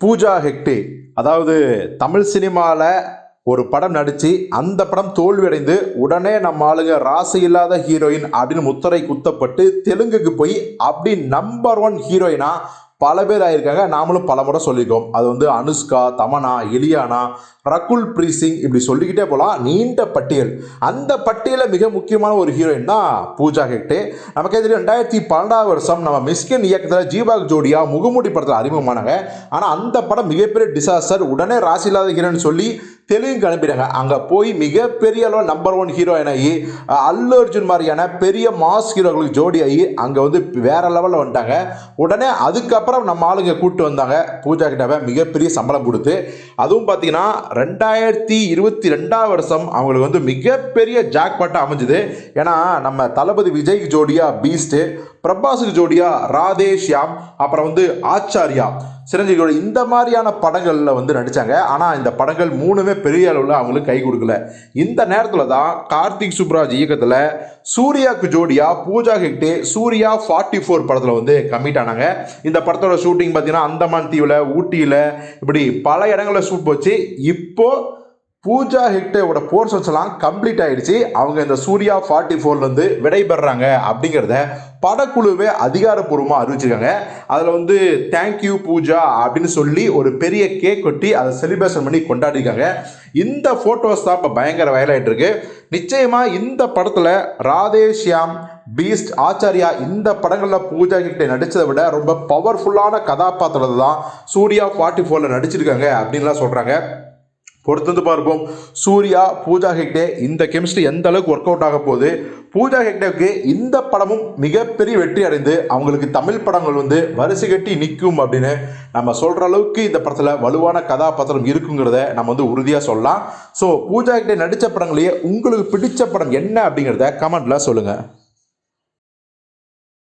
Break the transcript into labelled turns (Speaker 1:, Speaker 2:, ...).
Speaker 1: பூஜா ஹெக்டே. அதாவது தமிழ் சினிமாவில் ஒரு படம் நடித்து அந்த படம் தோல்வியடைந்து உடனே நம்ம ஆளுங்க ராசி இல்லாத ஹீரோயின் அப்படின்னு முத்தரை குத்தப்பட்டு தெலுங்குக்கு போய் அப்படி நம்பர் ஒன் ஹீரோயினா பல பேர் ஆயிருக்காங்க. நாமளும் பல முறை சொல்லியிருக்கோம் அது வந்து அனுஷ்கா தமனா இலியானா ரகுல் பிரீசிங் இப்படி சொல்லிக்கிட்டே போகலாம் நீண்ட பட்டியல். அந்த பட்டியலில் மிக முக்கியமான ஒரு ஹீரோயின் தான் பூஜா ஹெக்டே. நமக்கே தெரியும் ரெண்டாயிரத்தி பன்னெண்டாவது வருஷம் நம்ம மிஸ்கின் இயக்கத்தில் ஜீவாக் ஜோடியா முகமூடி படத்தில் அறிமுகமானாங்க ஆனால் அந்த படம் மிகப்பெரிய டிசாஸ்டர் உடனே ராசி இல்லாத ஹீரோன்னு சொல்லி தெலுங்கு அனுப்பிட்டாங்க அங்கே போய் மிகப்பெரிய அளவு நம்பர் ஒன் ஹீரோயின் ஆகி அல்லு அர்ஜுன் மாதிரியான பெரிய மாஸ் ஹீரோக்களுக்கு ஜோடி ஆகி அங்கே வந்து வேற லெவலில் வந்துட்டாங்க. உடனே அதுக்கப்புறம் நம்ம ஆளுங்க கூப்பிட்டு வந்தாங்க. பூஜா கிட்டாவை மிகப்பெரிய சம்பளம் கொடுத்து. அதுவும் பார்த்தீங்கன்னா ரெண்டாயிரத்தி இருபத்தி ரெண்டாம் வருஷம் அவங்களுக்கு வந்து மிகப்பெரிய ஜாக்பாட்டாக அமைஞ்சுது. ஏன்னா நம்ம தளபதி விஜய் ஜோடியாக பீஸ்ட்டு பிரபாஸுக்கு ஜோடியா ராதே ஷியாம் அப்புறம் வந்து ஆச்சாரியா. சிரஞ்சீவியோட இந்த மாதிரியான படங்களில் வந்து நடித்தாங்க ஆனால் இந்த படங்கள் மூணுமே பெரிய அளவில் அவங்களுக்கு கை கொடுக்கல. இந்த நேரத்தில் தான் கார்த்திக் சுப்ராஜ் இயக்கத்தில் சூர்யாவுக்கு ஜோடியாக பூஜா ஹெக்டே சூர்யா ஃபார்ட்டி ஃபோர் படத்தில் வந்து கம்மிட் ஆனாங்க. இந்த படத்தோட ஷூட்டிங் பார்த்தீங்கன்னா அந்தமான் தீவில் ஊட்டியில் இப்படி பல இடங்களில் ஷூட் போச்சு. இப்போது பூஜா ஹெக்டேவோட போர்ஷன்ஸ் எல்லாம் கம்ப்ளீட் ஆயிடுச்சு. அவங்க இந்த சூர்யா ஃபார்ட்டி ஃபோர்லேருந்து விடைபெறாங்க அப்படிங்கிறத படக்குழுவே அதிகாரப்பூர்வமாக அறிவிச்சிருக்காங்க. அதில் வந்து தேங்க்யூ பூஜா அப்படின்னு சொல்லி ஒரு பெரிய கேக் கொட்டி அதை செலிப்ரேஷன் பண்ணி கொண்டாடிருக்காங்க. இந்த ஃபோட்டோஸ் தான் இப்போ பயங்கர வயலாயிட்டு இருக்கு நிச்சயமாக இந்த படத்தில் ராதேஷ்யாம் பீஸ்ட் ஆச்சாரியா இந்த படங்களில் பூஜா கிட்ட நடித்ததை விட ரொம்ப பவர்ஃபுல்லான கதாபாத்திரத்தை தான் சூர்யா ஃபார்ட்டி ஃபோரில் நடிச்சிருக்காங்க அப்படின்லாம் சொல்கிறாங்க பொறுத்து பார்ப்போம். சூர்யா பூஜா ஹெக்டே இந்த கெமிஸ்ட்ரி எந்த அளவுக்கு ஒர்க் அவுட் ஆக போகுது? பூஜா ஹெக்டேவுக்கு இந்த படமும் மிகப்பெரிய வெற்றி அடைந்து அவங்களுக்கு தமிழ் படங்கள் வந்து வரிசை கட்டி நிற்கும் அப்படின்னு நம்ம சொல்கிற அளவுக்கு இந்த படத்தில் வலுவான கதாபாத்திரம் இருக்குங்கிறத நம்ம வந்து உறுதியாக சொல்லலாம். ஸோ பூஜா ஹெக்டே நடித்த படங்களையே உங்களுக்கு பிடிச்ச படம் என்ன அப்படிங்கிறத கமெண்ட்டில் சொல்லுங்கள்